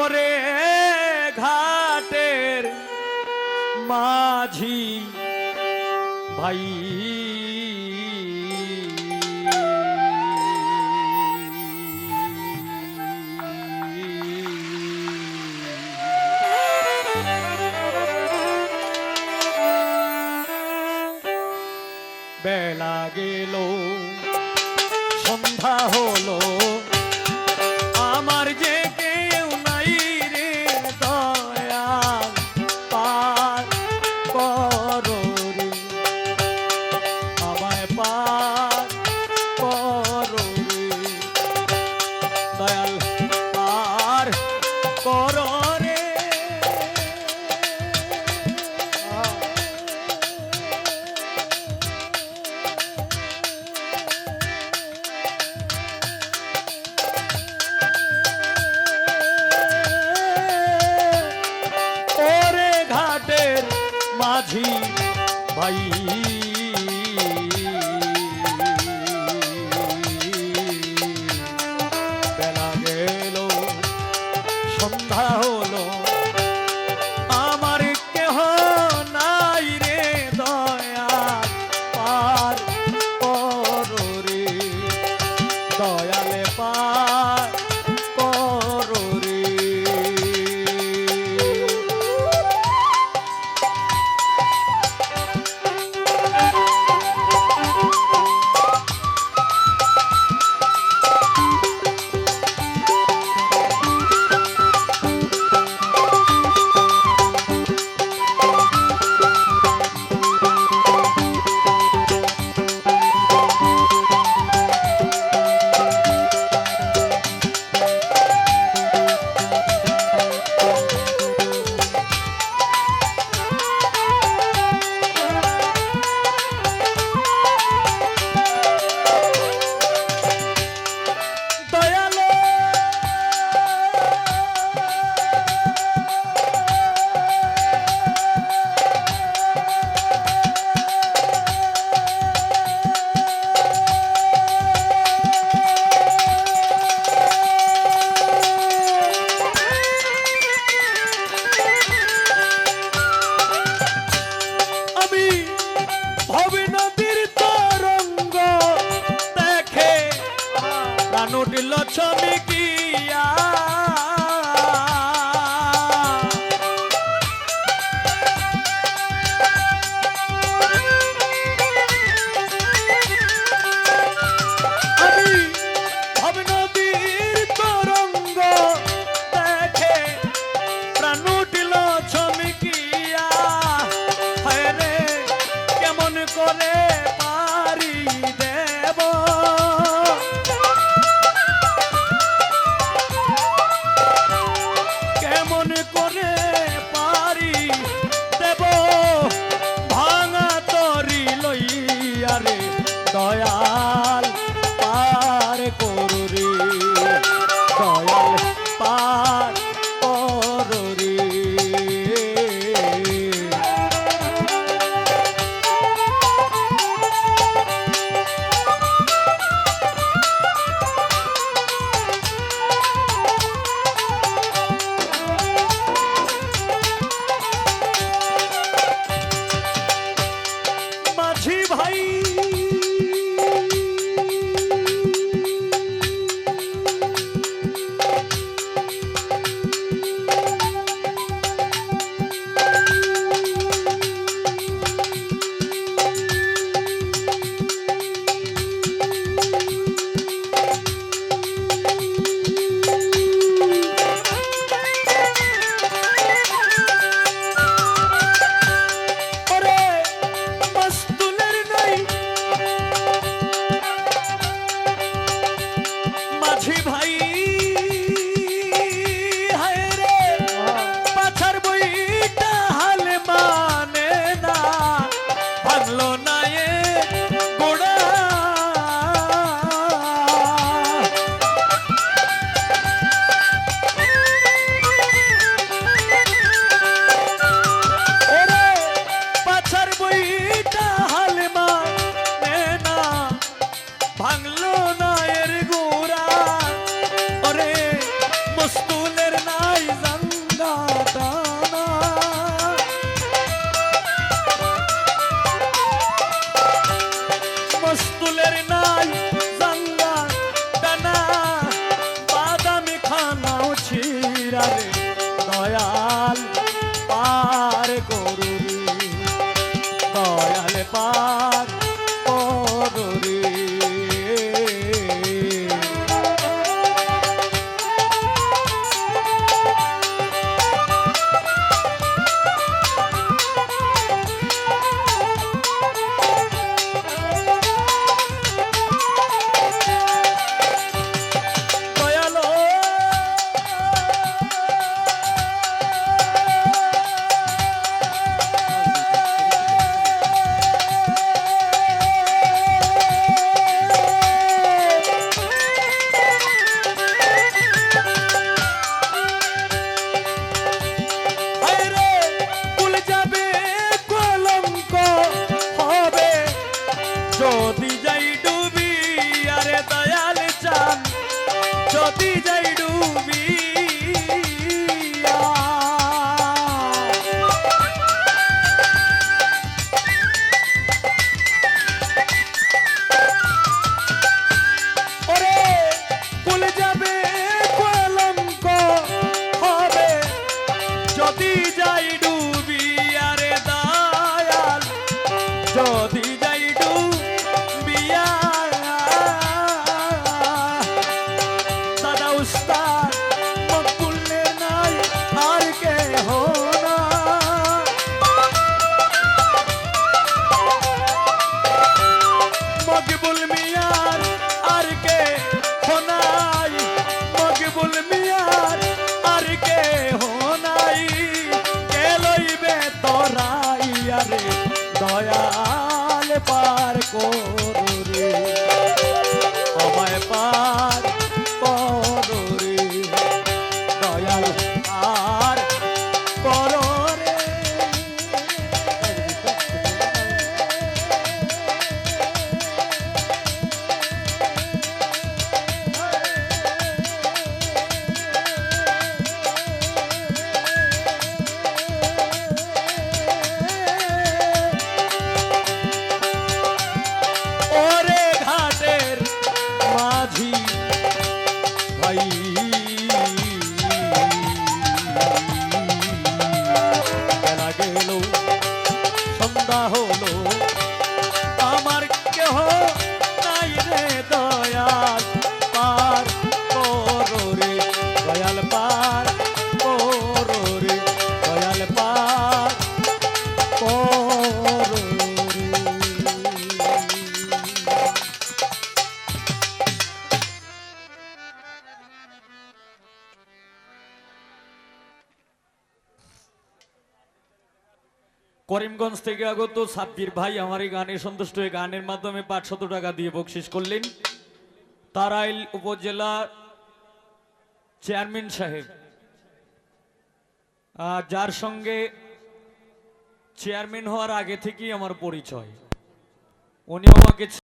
ওরে ঘাটের মাঝি ভাই সন্ধ্যা হলো মাঝি ভাই। বেলা গেল সন্ধ্যা হল ছবি heart. যদি যাই ডুবি 있고 সন্ধ্যা হলো। করিমগঞ্জ থেকে আগত সাব্বির ভাই আমার এই গানে সন্তুষ্ট হয়ে গানের মাধ্যমে পাঁচশত টাকা দিয়ে বকশিস করলেন। তারাইল উপজেলা চেয়ারম্যান সাহেব। যার সঙ্গে চেয়ারম্যান হওয়ার আগে থেকেই আমার পরিচয়। উনি আমাকে